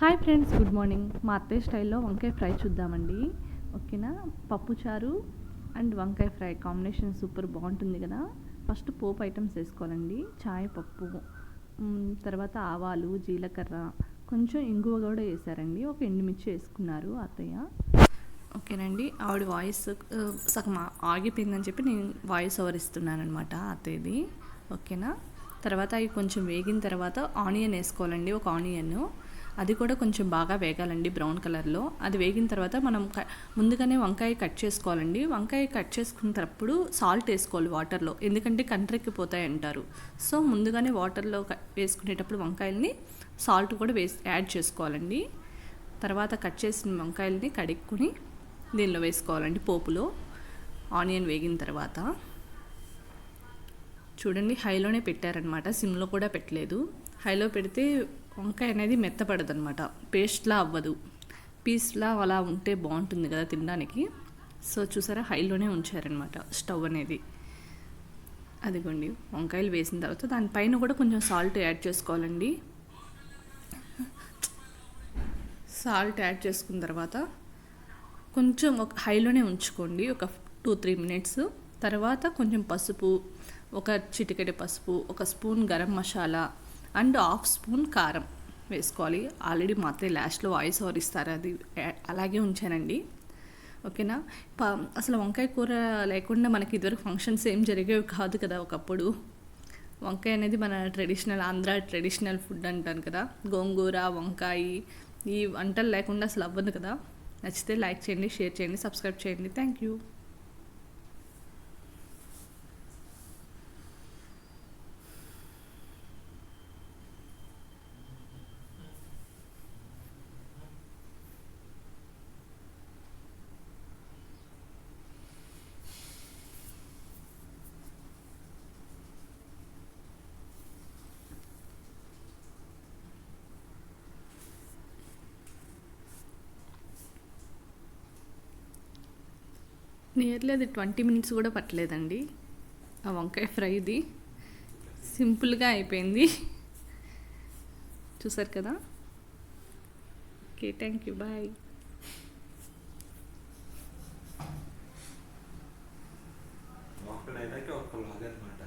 Hi friends good morning. మా అత్తయ్య స్టైల్లో వంకాయ ఫ్రై చూద్దామండి. ఓకేనా? పప్పుచారు అండ్ వంకాయ ఫ్రై కాంబినేషన్ సూపర్ బాగుంటుంది కదా? ఫస్ట్ పోపు ఐటమ్స్ వేసుకోవాలండి. చాయ్ పప్పు తర్వాత ఆవాలు జీలకర్ర. కొంచెం ఇంగువ కూడా వేసారండి. ఒక ఎండుమిర్చి వేసుకున్నారు అత్తయ్య. ఓకేనండి. ఆవిడ వాయిస్ సగం ఆగిపోయిందని చెప్పి నేను వాయిస్ ఓవర్ ఇస్తున్నానమాట అత్తయ్యది. ఓకేనా? తర్వాత అవి కొంచెం వేగిన తర్వాత ఆనియన్ వేసుకోవాలండి. ఒక ఆనియన్. అది కూడా కొంచెం బాగా వేగాలండి బ్రౌన్ కలర్లో. అది వేగిన తర్వాత మనం ముందుగానే వంకాయ కట్ చేసుకోవాలండి. వంకాయ కట్ చేసుకున్నప్పుడు సాల్ట్ వేసుకోవాలి వాటర్లో. ఎందుకంటే కంట్రెక్కిపోతాయి అంటారు సో ముందుగానే వాటర్లో వేసుకునేటప్పుడు వంకాయల్ని సాల్ట్ కూడా వేసి యాడ్ చేసుకోవాలండి. తర్వాత కట్ చేసిన వంకాయల్ని కడుక్కుని దీనిలో వేసుకోవాలండి పోపులో. ఆనియన్ వేగిన తర్వాత. చూడండి హైలోనే పెట్టారనమాట సిమ్లో కూడా పెట్టలేదు. హైలో పెడితే వంకాయ అనేది మెత్తపడదు అనమాట పేస్ట్లా అవ్వదు. పీస్లా అలా ఉంటే బాగుంటుంది కదా తినడానికి. సో చూసారా? హైలోనే ఉంచారనమాట స్టవ్ అనేది. అదిగోండి వంకాయలు వేసిన తర్వాత దానిపైన కూడా కొంచెం సాల్ట్ యాడ్ చేసుకోవాలండి. సాల్ట్ యాడ్ చేసుకున్న తర్వాత కొంచెం ఒక హైలోనే ఉంచుకోండి. ఒక టూ త్రీ మినిట్స్. తర్వాత కొంచెం పసుపు ఒక చిటికెడు పసుపు ఒక spoon garam masala and half spoon కారం వేసుకోవాలి. ఆల్రెడీ మాత్రం లాస్ట్లో వాయిస్ ఓవర్ ఇస్తారు. అది అలాగే ఉంచానండి. ఓకేనా? ప అసలు వంకాయ కూర లేకుండా మనకి ఇదివరకు ఫంక్షన్స్ ఏం జరిగేవి కాదు కదా ఒకప్పుడు. వంకాయ అనేది మన ట్రెడిషనల్ ఆంధ్ర ట్రెడిషనల్ ఫుడ్ అంటాను కదా. గోంగూర వంకాయ ఈ వంటలు లేకుండా అసలు అవ్వదు కదా. నచ్చితే లైక్ చేయండి షేర్ చేయండి సబ్స్క్రైబ్ చేయండి. Thank you. నియర్లీ అది ట్వంటీ మినిట్స్ కూడా పట్టలేదండి. ఆ వంకాయ ఫ్రైది సింపుల్గా అయిపోయింది. చూసారు కదా? ఓకే థ్యాంక్ యూ బాయ్ ఒక్కడైతే అనమాట